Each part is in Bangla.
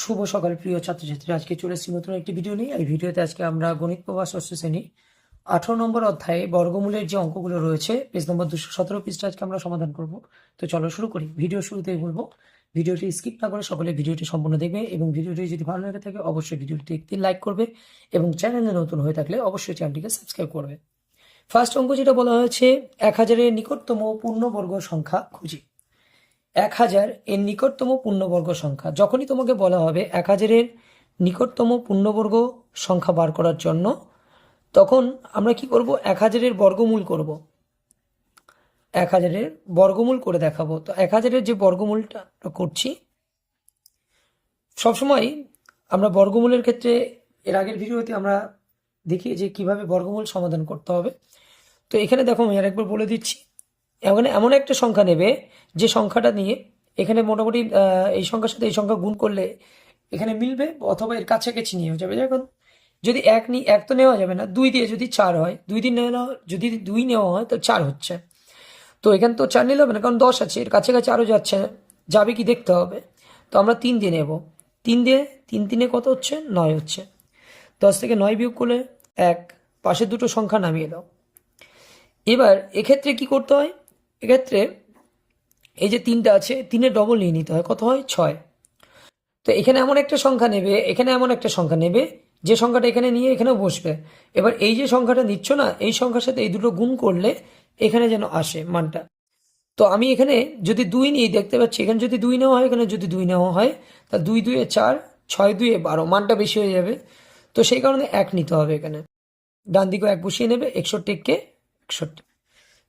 শুভ সকাল, প্রিয় ছাত্রছাত্রী। আজকে চলে এসেছি নতুন একটি ভিডিও নিয়ে। এই ভিডিওতে আজকে আমরা গণিত প্রবাস ষষ্ঠ শ্রেণি, আঠারো নম্বর অধ্যায়ে বর্গমূলের যে অঙ্কগুলো রয়েছে, পেজ নম্বর দুশো সতেরো পৃষ্ঠা আজকে আমরা সমাধান করব। তো চলো শুরু করি। ভিডিও শুরুতেই বলব ভিডিওটি স্কিপ না করে সকলে ভিডিওটি সম্পূর্ণ দেখবে এবং ভিডিওটি যদি ভালো লেগে থাকে, অবশ্যই ভিডিওটি একটি লাইক করবে এবং চ্যানেলে নতুন হয়ে থাকলে অবশ্যই চ্যানেলটিকে সাবস্ক্রাইব করবে। ফার্স্ট অঙ্ক যেটা বলা হয়েছে, এক হাজারের নিকটতম পূর্ণবর্গ সংখ্যা খুঁজি। এক হাজার এর নিকটতম পূর্ণবর্গ সংখ্যা। যখনই তোমাকে বলা হবে এক হাজারের নিকটতম পূর্ণবর্গ সংখ্যা বার করার জন্য, তখন আমরা কি করব? এক হাজারের বর্গমূল করব। এক হাজারের বর্গমূল করে দেখাবো। তো এক হাজারের যে বর্গমূলটা করছি, সবসময় আমরা বর্গমূলের ক্ষেত্রে, এর আগের ভিডিওতে আমরা দেখি যে কীভাবে বর্গমূল সমাধান করতে হবে। তো এখানে দেখো আমি আরেকবার বলে দিচ্ছি। এখানে এমন একটা সংখ্যা নেবে যে সংখ্যাটা নিয়ে এখানে মোটামুটি এই সংখ্যার সাথে এই সংখ্যা গুণ করলে এখানে মিলবে অথবা এর কাছাকাছি নিয়ে যাবে। যখন যদি এক নি এক তো নেওয়া যাবে না, দুই দিয়ে যদি চার হয়, দুই দিন নেওয়া, যদি দুই নেওয়া হয় তো চার হচ্ছে। তো এখানে তো চার নিলে হবে না, কারণ দশ আছে, এর কাছাকাছি আরও যাচ্ছে, যাবে কি দেখতে হবে। তো আমরা তিন দিয়ে নেব। তিন দিয়ে, তিন তিনে কত হচ্ছে? নয় হচ্ছে। দশ থেকে নয় বিয়োগ করলে এক পাশের দুটো সংখ্যা নামিয়ে দাও। এবার এক্ষেত্রে কি করতে হয়? এক্ষেত্রে এই যে তিনটা আছে, তিনে ডবল নিয়ে নিতে হয়। কত হয়? ছয়। তো এখানে এমন একটা সংখ্যা নেবে, এখানে এমন একটা সংখ্যা নেবে, যে সংখ্যাটা এখানে নিয়ে এখানেও বসবে। এবার এই যে সংখ্যাটা নিচ্ছ না, এই সংখ্যার সাথে এই দুটো গুণ করলে এখানে যেন আসে মানটা। তো আমি এখানে যদি দুই নিই, দেখতে পাচ্ছি, এখানে যদি দুই নেওয়া হয়, এখানে যদি দুই নেওয়া হয়, তা দুই দুয়ে চার, ছয় দুয়ে বারো, মানটা বেশি হয়ে যাবে। তো সেই কারণে এক নিতে হবে এখানে। ডান দিকেও এক বসিয়ে নেবে একষট্টি একষট্টিকে একষট্টি।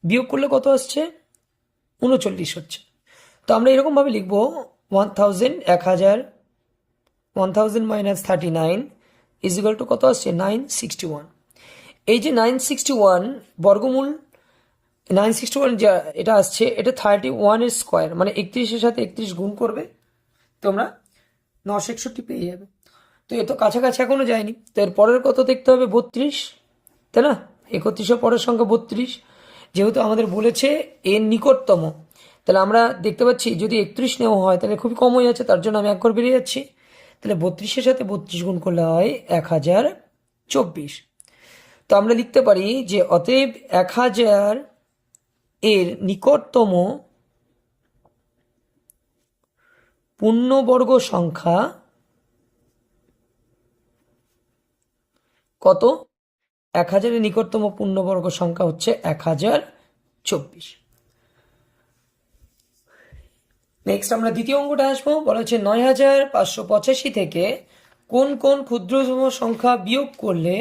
বিয়োগ করলে কত আসছে? উনচল্লিশ হচ্ছে। তো আমরা এরকমভাবে লিখব ওয়ান থাউজেন্ড এক হাজার one thousand minus thirty nine equal to কত আসছে? নাইন সিক্সটি ওয়ান এই যে নাইন সিক্সটি ওয়ান বর্গমূল নাইন সিক্সটি ওয়ান যা এটা আসছে, এটা থার্টি ওয়ানের স্কোয়ার মানে একত্রিশের সাথে একত্রিশ গুণ করবে, তোমরা নশো একষট্টি পেয়ে যাবে। তো এ তো কাছাকাছি এখনও যায়নি। তো এর পরের কত দেখতে হবে? বত্রিশ। তাই না? একত্রিশের পরের সংখ্যা বত্রিশ। যেহেতু আমাদের বলেছে এর নিকটতম তাহলে আমরা দেখতে পাচ্ছি, যদি একত্রিশ নেওয়া হয়, তাহলে খুবই কম হয়ে যাচ্ছে, তার জন্য আমি এক ঘর বেরিয়ে যাচ্ছি। তাহলে বত্রিশের সাথে বত্রিশ গুণ করলে হয় এক হাজার চব্বিশ। তো আমরা লিখতে পারি যে, অতএব এক হাজার এর নিকটতম পূর্ণবর্গ সংখ্যা কত? এক হাজারের নিকটতম পূর্ণবর্গ সংখ্যা হচ্ছে এক হাজার চব্বিশ। নেক্সট আমরা দ্বিতীয় অঙ্কটা আসব। বলা হচ্ছে নয় হাজার পাঁচশো পঁচাশি থেকে কোন কোন ক্ষুদ্রতম সংখ্যা বিয়োগ করলে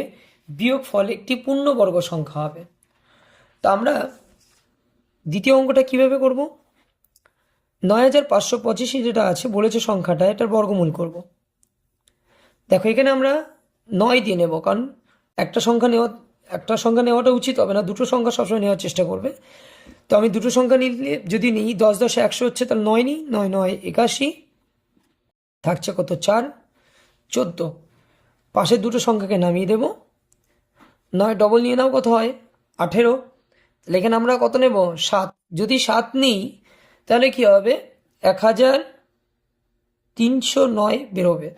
বিয়োগ ফল একটি পূর্ণবর্গ সংখ্যা হবে? তো আমরা দ্বিতীয় অঙ্কটা কীভাবে করব? নয় হাজার পাঁচশো পঁচিশি যেটা আছে, বলেছে সংখ্যাটা, এটার বর্গমূল করব। দেখো, এখানে আমরা নয় দিয়ে নেব, কারণ একটা সংখ্যা নেওয়া একটা সংখ্যা নেওয়াটা উচিত হবে না, দুটো সংখ্যা সবসময় নেওয়ার চেষ্টা করবে। তো আমি দুটো সংখ্যা নিলে যদি নিই, দশ, দশে, একশো হচ্ছে, তাহলে নয় নিই নয় নয়, একাশি, থাকছে কত, চার, চোদ্দ। পাশের দুটো সংখ্যাকে নামিয়ে দেব। নয় ডবল নিয়ে নাও, কত হয়? আঠেরো। তাহলে এখানে আমরা কত নেব? সাত। যদি সাত নিই, তাহলে কি হবে? এক হাজার তিনশো নয় বেরোবে।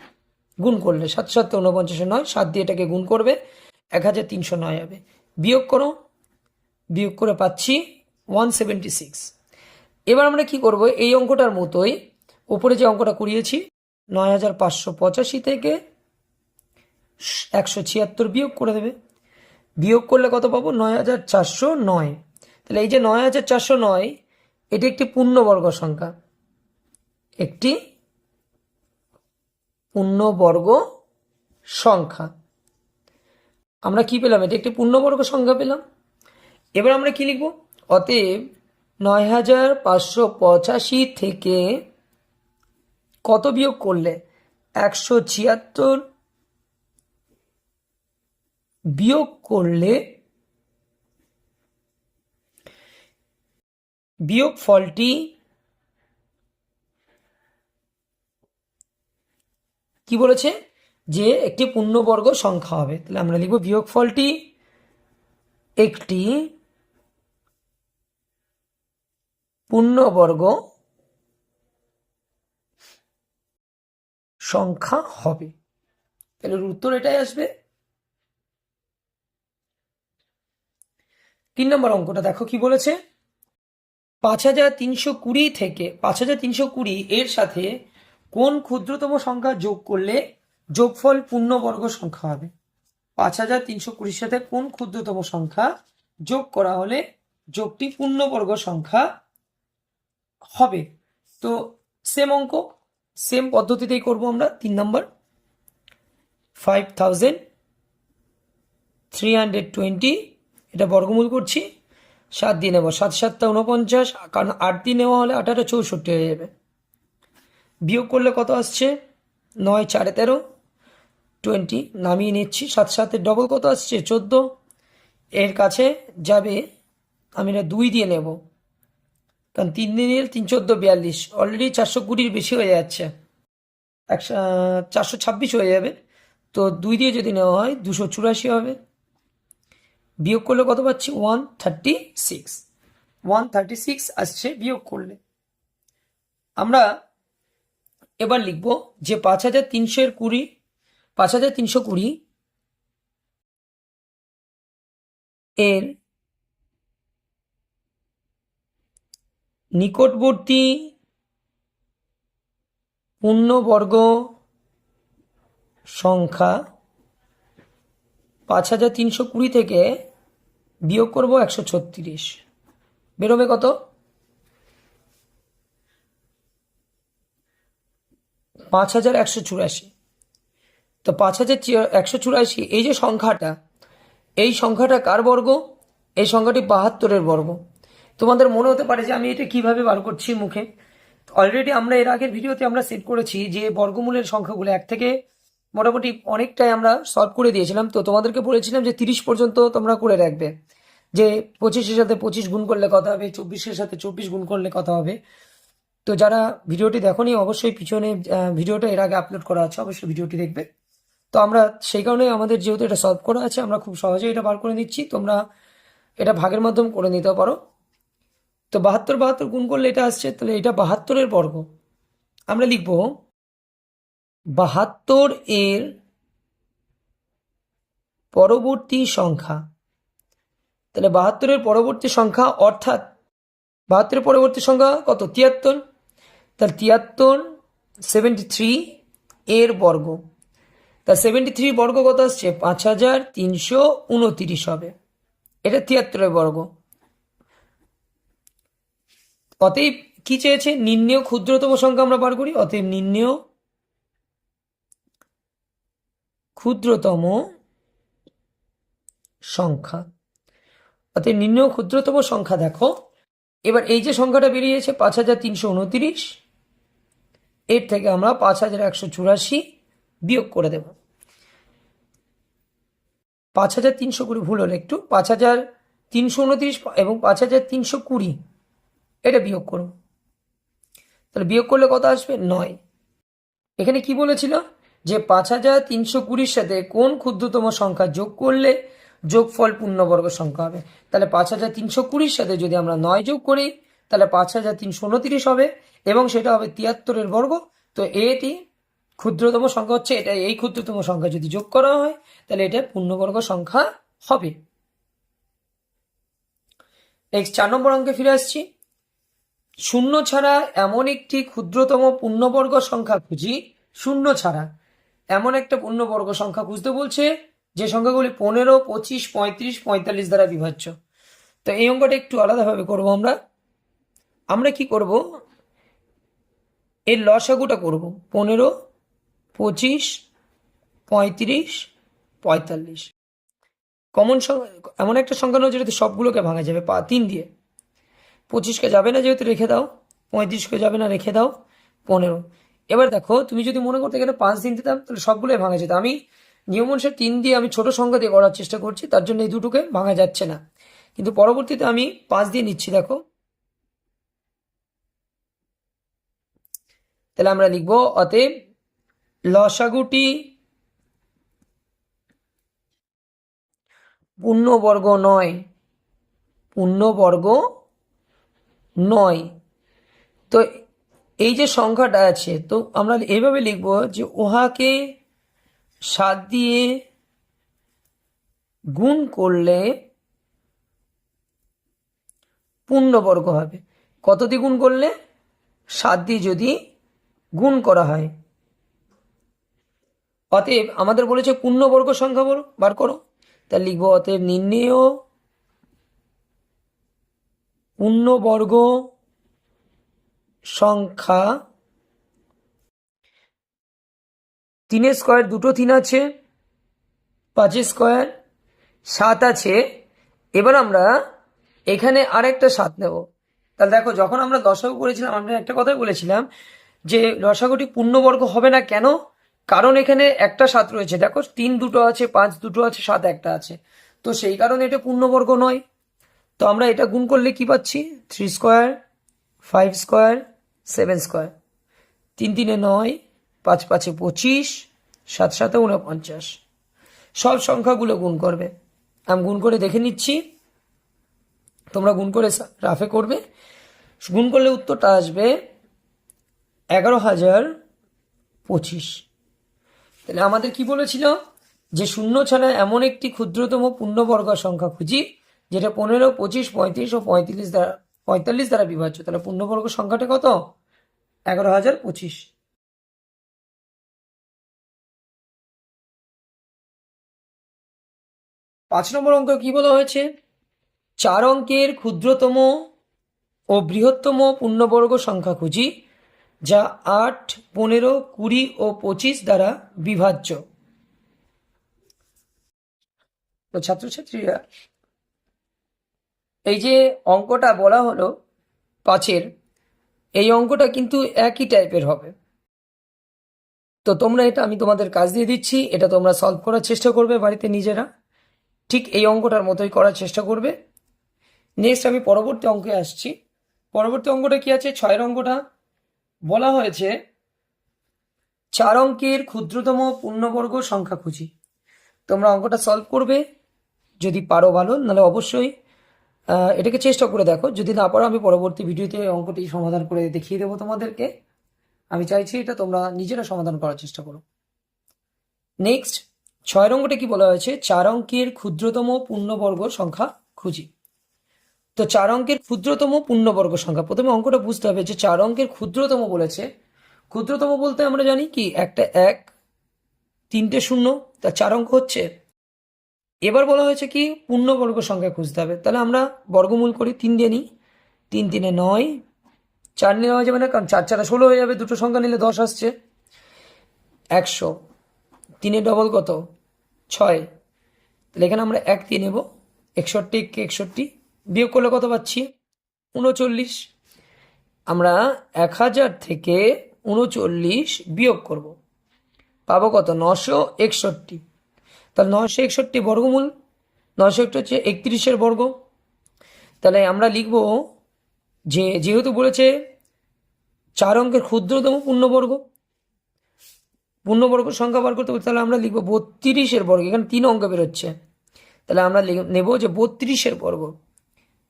গুণ করলে সাত সাত উনপঞ্চাশে নয়, সাত দিয়ে এটাকে গুণ করবে, এক হাজার তিনশো নয় হবে। বিয়োগ করো। বিয়োগ করে পাচ্ছি ওয়ান সেভেন্টি সিক্স এবার আমরা কি করব? এই অঙ্কটার মতোই উপরে যে অঙ্কটা করিয়েছি, নয় হাজার পাঁচশো পঁচাশি থেকে একশো ছিয়াত্তর বিয়োগ করে দেবে। বিয়োগ করলে কত পাবো? নয় হাজার চারশো নয়। তাহলে এই যে নয় হাজার চারশো নয়, এটি একটি পূর্ণবর্গ সংখ্যা। একটি পূর্ণবর্গ সংখ্যা। আমরা কি পেলাম? এটা একটি পূর্ণবর্গ সংখ্যা পেলাম। এবার আমরা কি লিখব? অতএব নয় হাজার পাঁচশো পঁচাশি থেকে কত বিয়োগ করলে? একশো ছিয়াত্তর বিয়োগ করলে বিয়োগ ফলটি কি বলেছে? যে একটি পূর্ণবর্গ সংখ্যা হবে। তাহলে আমরা লিখব বিয়োগ ফলটি একটি পূর্ণবর্গ সংখ্যা হবে। তাহলে উত্তর এটাই আসবে। তিন নম্বর অঙ্কটা দেখো কি বলেছে? পাঁচ হাজার তিনশো কুড়ি থেকে পাঁচ হাজার তিনশো কুড়ি এর সাথে কোন ক্ষুদ্রতম সংখ্যা যোগ করলে যোগফল পূর্ণবর্গ সংখ্যা হবে? পাঁচ হাজার তিনশো কুড়ির সাথে কোন ক্ষুদ্রতম সংখ্যা যোগ করা হলে যোগটি পূর্ণবর্গ সংখ্যা হবে। তো সেম অঙ্ক সেম পদ্ধতিতেই করব আমরা, তিন নম্বর ফাইভ থ্রি হান্ড্রেড টোয়েন্টি এটা বর্গমূল করছি। সাত দিয়ে নেব, সাত সাতটা উনপঞ্চাশ কারণ আট দিয়ে নেওয়া হলে আঠারো চৌষট্টি হয়ে যাবে। বিয়োগ করলে কত আসছে? নয়, চারে তেরো। টোয়েন্টি নামিয়ে নিচ্ছি, সাত সাতের ডবল কত আসছে? চোদ্দ। এর কাছে যাবে, আমি এটা দুই দিয়ে নেব। কারণ তিন দিনের তিন চোদ্দ বিয়াল্লিশ। অলরেডি চারশো কুড়ির বেশি হয়ে যাচ্ছে। একশো চারশো ছাব্বিশ হয়ে যাবে। তো দুই দিয়ে যদি নেওয়া হয়, দুশো চুরাশি হবে। বিয়োগ করলে কত পাচ্ছি? One thirty six. One thirty six আসছে, বিয়োগ করলে। আমরা এবার লিখব যে পাঁচ হাজার তিনশোর কুড়ি, পাঁচ হাজার তিনশো কুড়ি এর নিকটবর্তী পূর্ণবর্গ সংখ্যা পাঁচ হাজার তিনশো কুড়ি থেকে বিয়োগ করব একশো ছত্রিশ। বেরোবে কত? পাঁচ হাজার একশো চুরাশি। তো পাঁচ হাজার একশো চুরাশি, এই যে সংখ্যাটা, এই সংখ্যাটা কার বর্গ? এই সংখ্যাটি বাহাত্তরের বর্গ। তোমাদের মনে হতে পারে যে আমি এটা কীভাবে বার করছি মুখে? অলরেডি আমরা এর আগের ভিডিওতে আমরা সেট করেছি যে বর্গমূলের সংখ্যাগুলো এক থেকে মোটামুটি অনেকটাই আমরা সলভ করে দিয়েছিলাম। তো তোমাদেরকে বলেছিলাম যে তিরিশ পর্যন্ত তোমরা করে রাখবে। যে পঁচিশের সাথে পঁচিশ গুণ করলে কথা হবে? চব্বিশের সাথে চব্বিশ গুণ করলে কথা হবে? তো যারা ভিডিওটি দেখোনি, অবশ্যই পিছনে ভিডিওটা এর আগে আপলোড করা আছে, অবশ্যই ভিডিওটি দেখবে। তো আমরা সেই কারণে আমাদের যেহেতু এটা সলভ করা আছে, আমরা খুব সহজেই এটা বার করে নিচ্ছি। তোমরা এটা ভাগের মাধ্যম করে নিতে পারো। তো বাহাত্তর বাহাত্তর গুণ করলে এটা আসছে, তাহলে এটা বাহাত্তরের বর্গ। আমরা লিখব, বাহাত্তর এর পরবর্তী সংখ্যা। তাহলে বাহাত্তরের পরবর্তী সংখ্যা অর্থাৎ, বাহাত্তরের পরবর্তী সংখ্যা কত? তিয়াত্তর। তাহলে তিয়াত্তর সেভেন্টি থ্রি এর বর্গ। তা সেভেন্টি থ্রি বর্গ কত আসছে? পাঁচ হাজার তিনশো উনতিরিশ হবে। এটা তিয়াত্তরের বর্গ। অতএব কি চেয়েছে? নির্ণেয় ক্ষুদ্রতম সংখ্যা আমরা বার করি, অতএব নির্ণেয় ক্ষুদ্রতম সংখ্যা। অতএব নির্ণেয় ক্ষুদ্রতম সংখ্যা দেখো। এবার এই যে সংখ্যাটা বেরিয়েছে পাঁচ হাজার তিনশো উনতিরিশ, এর থেকে আমরা পাঁচ হাজার একশো চুরাশি বিয়োগ করে দেব। পাঁচ হাজার তিনশো কুড়ি ভুল হলো একটু। পাঁচ হাজার তিনশো উনতিরিশ এবং পাঁচ হাজার তিনশো কুড়ি এটা বিয়োগ করব তাহলে বিয়োগ করলে কত আসবে? নয়। এখানে কি বলেছিল? যে পাঁচ হাজার তিনশো কুড়ির সাথে কোন ক্ষুদ্রতম সংখ্যা যোগ করলে যোগফল পূর্ণবর্গ সংখ্যা হবে? তাহলে পাঁচ হাজার তিনশো কুড়ির সাথে যদি আমরা নয় যোগ করি, তাহলে পাঁচ হাজার তিনশো উনতিরিশ হবে এবং সেটা হবে তিয়াত্তরের বর্গ। তো এটি ক্ষুদ্রতম সংখ্যা হচ্ছে, এটা এই ক্ষুদ্রতম সংখ্যা যদি যোগ করা হয়, তাহলে এটা পূর্ণবর্গ সংখ্যা হবে। নেক্সট চার নম্বর অঙ্কে ফিরে আসছি। শূন্য ছাড়া এমন একটি ক্ষুদ্রতম পূর্ণবর্গ সংখ্যা খুঁজি, শূন্য ছাড়া। এমন একটা পূর্ণবর্গ সংখ্যা খুঁজতে বলছে যে সংখ্যাগুলি পনেরো, পঁচিশ, পঁয়ত্রিশ, পঁয়তাল্লিশ দ্বারা বিভাজ্য তো এই অঙ্কটা একটু আলাদাভাবে করব আমরা। আমরা কি করব? এর লসাগুটা করব। পনেরো, পঁচিশ, পঁয়ত্রিশ, পঁয়তাল্লিশ। কমন এমন একটা সংখ্যা নয় যেটাতে সবগুলোকে ভাঙা যাবে, পা তিন দিয়ে। পঁচিশকে যাবে না যেহেতু রেখে দাও, পঁয়ত্রিশকে যাবে না রেখে দাও, পনেরো। এবার দেখো, তুমি যদি মনে করতে এখানে পাঁচ দিন দিতাম, তাহলে সবগুলোই ভাঙা যেত। আমি নিয়ম অনুসারে তিন দিয়ে আমি ছোট সংখ্যা দিয়ে করার চেষ্টা করছি, তার জন্য এই দুটোকে ভাঙা যাচ্ছে না। কিন্তু পরবর্তীতে আমি পাঁচ দিয়ে নিচ্ছি, দেখো। তাহলে আমরা লিখব, অতএব লসাগুটি পূর্ণবর্গ নয়, পূর্ণবর্গ নয়। তো এই যে সংখ্যাটা আছে, তো আমরা এইভাবে লিখব যে উহাকে সাত দিয়ে গুণ করলে পূর্ণবর্গ হবে। কত দিয়ে গুণ করলে? সাত দিয়ে যদি গুণ করা হয়। অতএব আমাদের বলেছে পূর্ণবর্গ সংখ্যা বলো, বার করো। তা লিখব, অতএব নির্ণেয় পূর্ণবর্গ সংখ্যা তিনের স্কোয়ার, দুটো তিন আছে পাঁচের স্কোয়ার, সাত আছে। এবার আমরা এখানে আরেকটা সাত নেব। তাহলে দেখো, যখন আমরা দশাগু করেছিলাম আমরা একটা কথাই বলেছিলাম যে দশাগুটি পূর্ণবর্গ হবে না কেন? কারণ এখানে একটা সাত রয়েছে। দেখো, তিন দুটো আছে, পাঁচ দুটো আছে, সাত একটা আছে। তো সেই কারণে এটা পূর্ণবর্গ নয়। তো আমরা এটা গুণ করলে কি পাচ্ছি? Three square five square seven square তিন তিনে নয়, পাঁচ পাঁচে পঁচিশ, সাত সাতে উনপঞ্চাশ সব সংখ্যাগুলো গুণ করবে। আমি গুণ করে দেখে নিচ্ছি। তোমরা গুণ করে রাফে করবে। গুণ করলে উত্তরটা আসবে এগারো হাজার পঁচিশ। তাহলে আমাদের কি বলেছিল? যে শূন্য ছাড়া এমন একটি ক্ষুদ্রতম পূর্ণবর্গ সংখ্যা খুঁজি যেটা পনেরো, পঁচিশ, পঁয়ত্রিশ ও পঁয়ত্রিশ দ্বারা, পঁয়তাল্লিশ দ্বারা বিভাজ্য। তাহলে পূর্ণবর্গ সংখ্যাটা কত? এগারো হাজার পঁচিশ। পাঁচ নম্বর অঙ্ক কি বলা হয়েছে? চার অঙ্কের ক্ষুদ্রতম ও বৃহত্তম পূর্ণবর্গ সংখ্যা খুঁজি, যা আট, পনেরো, কুড়ি ও পঁচিশ দ্বারা বিভাজ্য। তো ছাত্রছাত্রীরা এই যে অঙ্কটা বলা হলো পাঁচের, এই অঙ্কটা কিন্তু একই টাইপের হবে। তো তোমরা এটা আমি তোমাদের কাজ দিয়ে দিচ্ছি, এটা তোমরা সলভ করার চেষ্টা করবে বাড়িতে নিজেরা। ঠিক এই অঙ্কটার মতোই করার চেষ্টা করবে। নেক্সট আমি পরবর্তী অঙ্কে আসছি। পরবর্তী অঙ্কটা কি আছে? ছয়ের অঙ্কটা। বলা হয়েছে, চার অঙ্কের ক্ষুদ্রতম পূর্ণবর্গ সংখ্যা খুঁজি। তোমরা অঙ্কটা সলভ করবে। যদি পারো ভালো, নাহলে অবশ্যই এটাকে চেষ্টা করে দেখো। যদি না পারো, আমি পরবর্তী ভিডিওতে অঙ্কটি সমাধান করে দেখিয়ে দেবো তোমাদেরকে। আমি চাইছি এটা তোমরা নিজেরা সমাধান করার চেষ্টা করো। নেক্সট ছয় অঙ্কটা কি বলা হয়েছে? চার অঙ্কের ক্ষুদ্রতম পূর্ণবর্গ সংখ্যা খুঁজি। তো চার অঙ্কের ক্ষুদ্রতম পূর্ণবর্গ সংখ্যা, প্রথমে অঙ্কটা বুঝতে হবে যে চার অঙ্কের ক্ষুদ্রতম বলেছে। ক্ষুদ্রতম বলতে আমরা জানি কি? একটা এক, তিনটে শূন্য, তা চার অঙ্ক হচ্ছে? এবার বলা হয়েছে কি, পূর্ণবর্গ সংখ্যা খুঁজতে হবে। তাহলে আমরা বর্গমূল করি, তিন দিয়ে নিই। তিন, তিনে নয়। চার নেওয়া যাবে না, কারণ চার চারা ষোলো হয়ে যাবে, দুটো সংখ্যা নিলে দশ আসছে। একশো। তিনে ডবল কত? ছয়। তাহলে এখানে আমরা এক দিয়ে নেব। একষট্টি একে একষট্টি। বিয়োগ করলে কত পাচ্ছি? উনচল্লিশ। আমরা এক হাজার থেকে উনচল্লিশ বিয়োগ করব। পাবো কত? নশো একষট্টি। তাহলে নশো একষট্টি বর্গমূল নশো একটি হচ্ছে একত্রিশের বর্গ। তাহলে আমরা লিখব যে, যেহেতু বলেছে চার অঙ্কের ক্ষুদ্রতম পূর্ণবর্গ পূর্ণবর্গ সংখ্যা বার করতে তাহলে আমরা লিখব বত্রিশের বর্গ, এখানে তিন অঙ্ক বেরোচ্ছে। তাহলে আমরা নেব যে বত্রিশের বর্গ।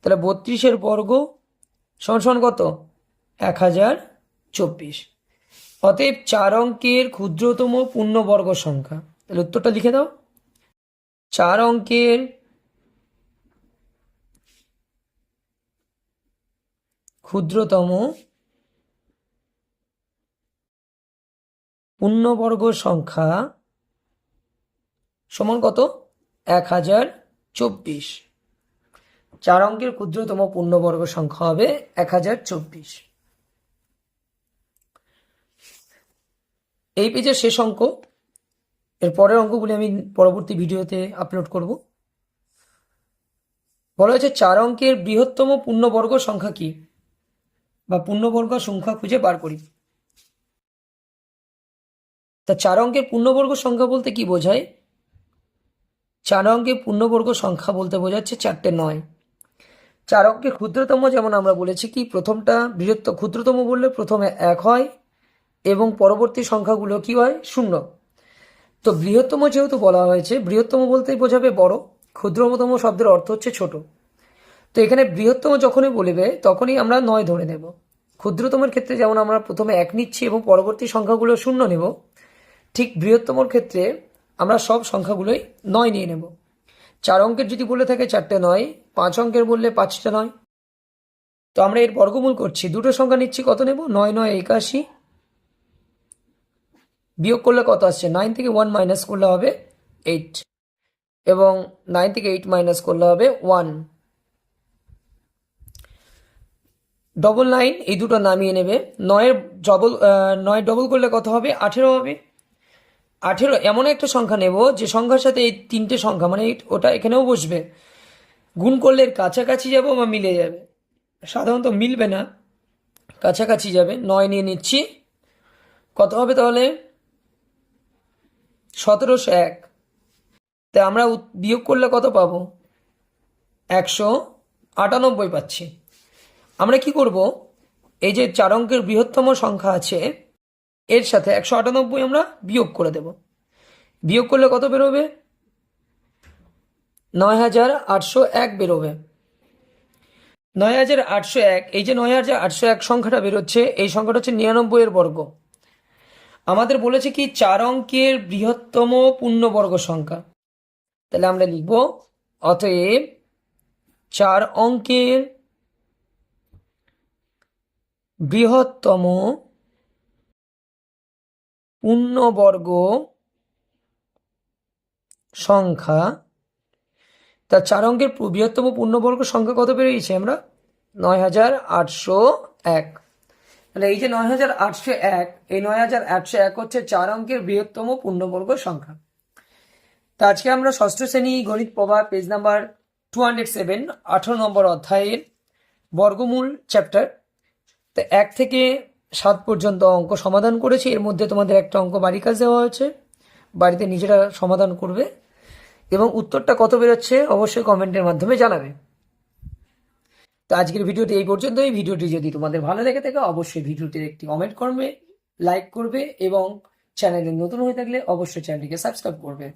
তাহলে বত্রিশের বর্গ সমান কত? এক হাজার চব্বিশ। অতএব চার অঙ্কের ক্ষুদ্রতম পূর্ণবর্গ সংখ্যা। তাহলে উত্তরটা লিখে দাও। চার অঙ্কের ক্ষুদ্রতম পূর্ণবর্গ সংখ্যা সমান কত? এক হাজার চব্বিশ। চার অঙ্কের ক্ষুদ্রতম পূর্ণবর্গ সংখ্যা হবে এক হাজার চব্বিশ। এই পেজের শেষ অঙ্ক এর পরের অঙ্কগুলি আমি পরবর্তী ভিডিওতে আপলোড করব। বলা হয়েছে চার অঙ্কের বৃহত্তম পূর্ণবর্গ সংখ্যা কি? বা পূর্ণবর্গ সংখ্যা খুঁজে বার করি। তা চার অঙ্কের পূর্ণবর্গ সংখ্যা বলতে কি বোঝায়? চার অঙ্কের পূর্ণবর্গ সংখ্যা বলতে বোঝাচ্ছে চারটে নয়। চার অঙ্কের ক্ষুদ্রতম যেমন আমরা বলেছি কি, প্রথমটা বৃহত্ত ক্ষুদ্রতম বললে প্রথমে এক হয় এবং পরবর্তী সংখ্যাগুলো কি হয়? শূন্য। তো বৃহত্তম যেহেতু বলা হয়েছে, বৃহত্তম বলতেই বোঝাবে বড়, ক্ষুদ্রতম শব্দের অর্থ হচ্ছে ছোট। তো এখানে বৃহত্তম যখনই বলবে, তখনই আমরা নয় ধরে নেব। ক্ষুদ্রতমের ক্ষেত্রে যেমন আমরা প্রথমে এক নিচ্ছি এবং পরবর্তী সংখ্যাগুলো শূন্য নেব, ঠিক বৃহত্তমর ক্ষেত্রে আমরা সব সংখ্যাগুলোই নয় নিয়ে নেব। চার অঙ্কের যদি বলে থাকে চারটে নয়, পাঁচ অঙ্কের বললে পাঁচটা নয়। তো আমরা এর বর্গমূল করছি। দুটো সংখ্যা নিচ্ছি কত নেব? নয় নয়, একাশি। বিয়োগ করলে কত আসছে? নাইন থেকে ওয়ান মাইনাস করলে হবে এইট এবং নাইন থেকে এইট মাইনাস করলে হবে ওয়ান ডবল নাইন এই দুটো নামিয়ে নেবে। নয়ের ডবল নয় ডবল করলে কত হবে? আঠেরো হবে। আঠেরো, এমন একটা সংখ্যা নেব যে সংখ্যার সাথে এই তিনটে সংখ্যা মানে ওটা এখানেও বসবে। গুণ করলে কাছাকাছি যাব বা মিলে যাবে? সাধারণত মিলবে না। কাছাকাছি যাবে। নয় নিয়ে নিচ্ছি। কত হবে তাহলে? সতেরোশো এক। তা আমরা বিয়োগ করলে কত পাবো? একশো আটানব্বই পাচ্ছি। আমরা কি করব? এই যে চার অঙ্কের বৃহত্তম সংখ্যা আছে, এর সাথে একশো আটানব্বই আমরা বিয়োগ করে দেব। বিয়োগ করলে কত বেরোবে? নয় হাজার আটশো এক বেরোবে। নয় হাজার আটশো এক, এই যে নয় হাজার আটশো এক সংখ্যাটা বেরোচ্ছে, এই সংখ্যাটা হচ্ছে নিরানব্বইয়ের বর্গ। আমাদের বলেছে কি, চার অঙ্কের বৃহত্তম পূর্ণবর্গ সংখ্যা। তাহলে আমরা লিখব, অতএব চার অঙ্কের বৃহত্তম পূর্ণবর্গ সংখ্যা। তা চার অঙ্কের বৃহত্তম পূর্ণবর্গ সংখ্যা কত বেরিয়েছে আমরা? নয় হাজার আটশো এক। তাহলে এই যে নয় হাজার আটশো এক, এই নয় হাজার আটশো এক হচ্ছে চার অঙ্কের বৃহত্তম পূর্ণবর্গ সংখ্যা। তা আজকে আমরা ষষ্ঠ শ্রেণি গণিত প্রভা page number two hundred seven নম্বর অধ্যায়ের বর্গমূল চ্যাপ্টার তো এক থেকে সাত পর্যন্ত অঙ্ক সমাধান করেছি। এর মধ্যে তোমাদের একটা অঙ্ক বাড়ি কাজ দেওয়া হয়েছে, বাড়িতে নিজেরা সমাধান করবে। এবং উত্তরটা কত বেরোচ্ছে অবশ্যই কমেন্টের মাধ্যমে জানাবে। তো আজকের ভিডিওটি এই পর্যন্ত এই ভিডিওটি যদি তোমাদের ভালো লেগে থাকে, অবশ্যই ভিডিওটির একটি কমেন্ট করবে লাইক করবে এবং চ্যানেলে নতুন হয়ে থাকলে অবশ্যই চ্যানেলটিকে সাবস্ক্রাইব করবে।